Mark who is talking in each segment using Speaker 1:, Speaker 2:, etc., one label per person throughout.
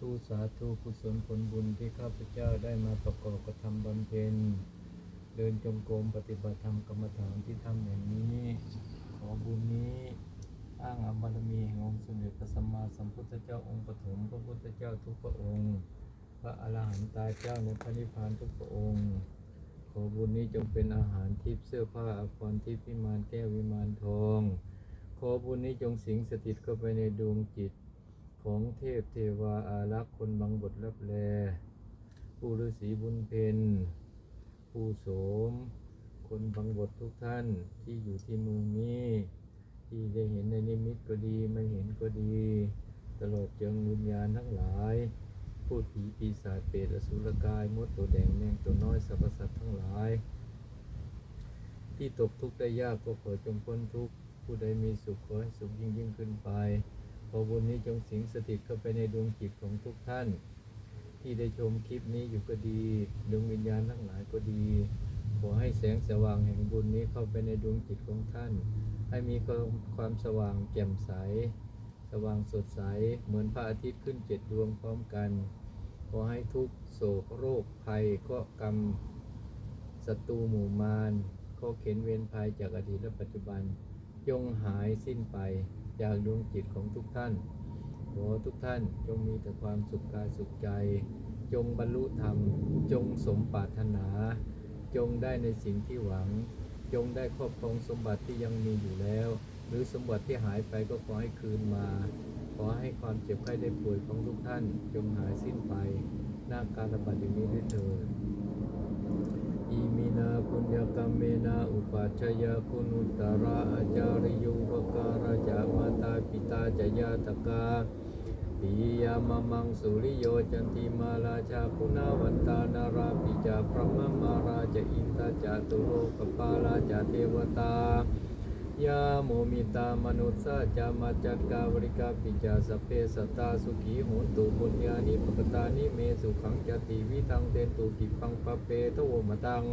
Speaker 1: ธุสาธุกุศลผลบุญที่ข้าพเจ้าได้มาประกอบกระทำบำเพ็ญเดินจงกรมปฏิบัติธรรมกรรมฐานที่ทำอย่างนี้ ขอบุญนี้อ้างอบารมีแห่งองค์สมเด็จพระสัมมาสัมพุทธเจ้าองค์ปฐมพระพุทธเจ้าทุกพระองค์ พระอรหันตาเจ้าในพระนิพพานทุกพระองค์ ขอบุญนี้จงเป็นอาหารทิพย์เสื้อผ้าอาภรณ์ทิพย์วิมานแก้ววิมานทอง ขอบุญนี้จงสิงสถิตเข้าไปในดวงจิต ของเทพเทวาอารักษ์คนบังบทรับแลผู้ฤาษีบุญเพนผู้โสม คนบังบททุกท่านที่อยู่ที่เมืองนี้ที่ได้เห็นในนิมิตก็ดีไม่เห็นก็ดี ตลอดจงวิญญาณทั้งหลายพูดผีปีศาจเปรตอสุรกายมดตัวแดงแมงตัวน้อยสรรพสัตว์ทั้งหลาย ที่ตกทุกข์ได้ยากก็ขอจงพ้นทุกข์ผู้ใดมีสุขขอให้สุขยิ่งยิ่งขึ้นไป ขอบุญนี้จงสิงสถิตเข้าไปในดวงจิตของทุกท่าน ที่ได้ชมคลิปนี้อยู่ก็ดีดวงวิญญาณทั้งหลายก็ดี ขอให้แสงสว่างแห่งบุญนี้เข้าไปในดวงจิตของท่าน ให้มีความสว่างแจ่มใส สว่างสดใสเหมือนพระอาทิตย์ขึ้นเจ็ดดวงพร้อมกัน ขอให้ทุกโศกโรคภัยก็กรรมศัตรูหมู่มารข้อเข็นเวรภัยจากอดีตและปัจจุบัน จงหายสิ้นไปจากดวงจิตของทุกท่าน ขอทุกท่านจงมีแต่ความสุขกายสุขใจ จงบรรลุธรรม จงสมปรารถนา จงได้ในสิ่งที่หวัง จงได้ครอบครองสมบัติที่ยังมีอยู่แล้ว หรือสมบัติที่หายไปก็ขอให้คืนมา ขอให้ความเจ็บไข้ได้ป่วยของทุกท่าน จงหายสิ้นไปหน้าการระบาดอย่างนี้ด้วยเถิด อิมินาปุญญกรรมเมนาอุ ปัชฌยคุณุตระอาจาริยุปการะจามาตาปิตาจยาตกาปิยามมังสุริโยจันติมาราชาคุณาวันตานาราปิจาพระมมาราจอินตาจาตุโรกปาราจาเทวตายาโมมิตามนุสสะจามาจัดกาวริกาปิจาสเพสตาสุขีโหนตุบุญญานิปกตานิเมสุขังจติวิทังเตตุกิปังปะเปทวมตัง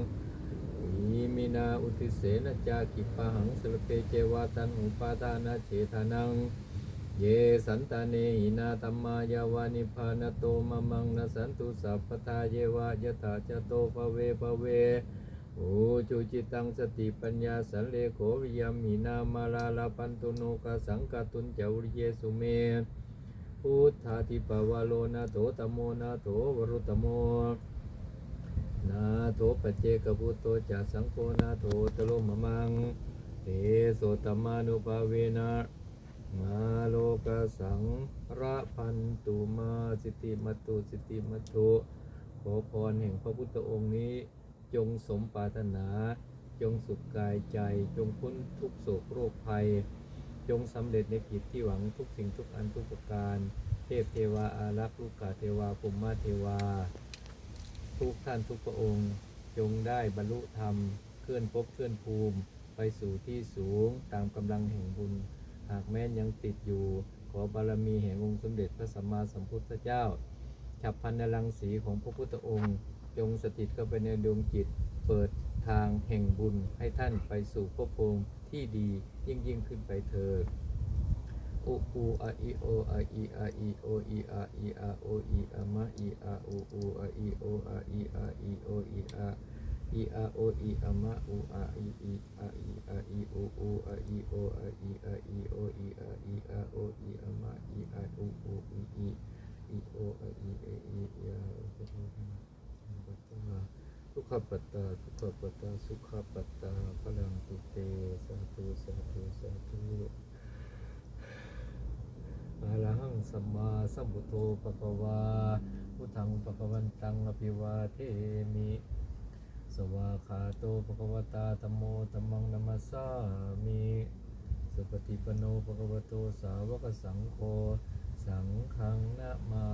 Speaker 1: อิมินาอุทิเสนจากิปะหังสลเปเจวาตันอุปาทานาเฉทานัง เยสันตาเนหินาธรรมายาวานิพานโตมะมังนสันตุสัพพทาเยวายตาจโตภเวภเวโอจุจิตังสติปัญญาสันเลโขวิยามีนามาลาลาปันตุโนกาสังกตุนเจวริเยสุเมพุทธาทิปวาโลนาโถตโมนาโถวรุตโม นาโถปัจเจกพุทโตจัสังโฆนาโถตโลมะมังเตโสตมานุภาเวนะมาโลกสังระพันตุมาสิติมัตุสิติมัตุขอพรแห่งพระพุทธองค์นี้ จงสมปรารถนา จงสุขกายใจ จงพ้นทุกโศกโรคภัย จงสำเร็จในกิจที่หวังทุกสิ่งทุกอันทุกประการ เทพเทวาอารักษ์ลูกกาเทวาภูมิมาเทวา ทุกท่านทุกพระองค์ จงได้บรรลุธรรม เคลื่อนภพเคลื่อนภูมิ ไปสู่ที่สูงตามกำลังแห่งบุญ หากแม้นยังติดอยู่ ขอบารมีแห่งองค์สมเด็จพระสัมมาสัมพุทธเจ้า ฉับพันนรังสีของพระพุทธองค์ จงสถิตเข้าไปในดวงจิต เปิดทางแห่งบุญให้ท่านไปสู่ภพภูมิที่ดียิ่งยิ่งขึ้นไปเถิด อุปูอะอีโออะอีอะอีโออีอะอีอะโออีอะมะอีอะอูอูอะอีโออะอีอะอีโออีอะอีอะโออีอะมะอูอะอีอีอะอีอะอีโออูอะอีโออะอีอะอีโออีอะอีอะโออีอะมะอีอะอูอูอีอีอีโออะอีเออียาอุปะโภปัตตาสุขปัตตาสุขปัตตาสุขปัตตาพลังตุเตสาธุสาธุสาธุอะระหัง สัมมาสัมพุทโธปะกวาพุทธังปะกวันตังอภิวาเทมิสวาคาโตปะกวตาธรมโมธรรมังนัมมัสสามิสุปฏิปโนปะกวโตสาวกสังโฆสังฆังนะมา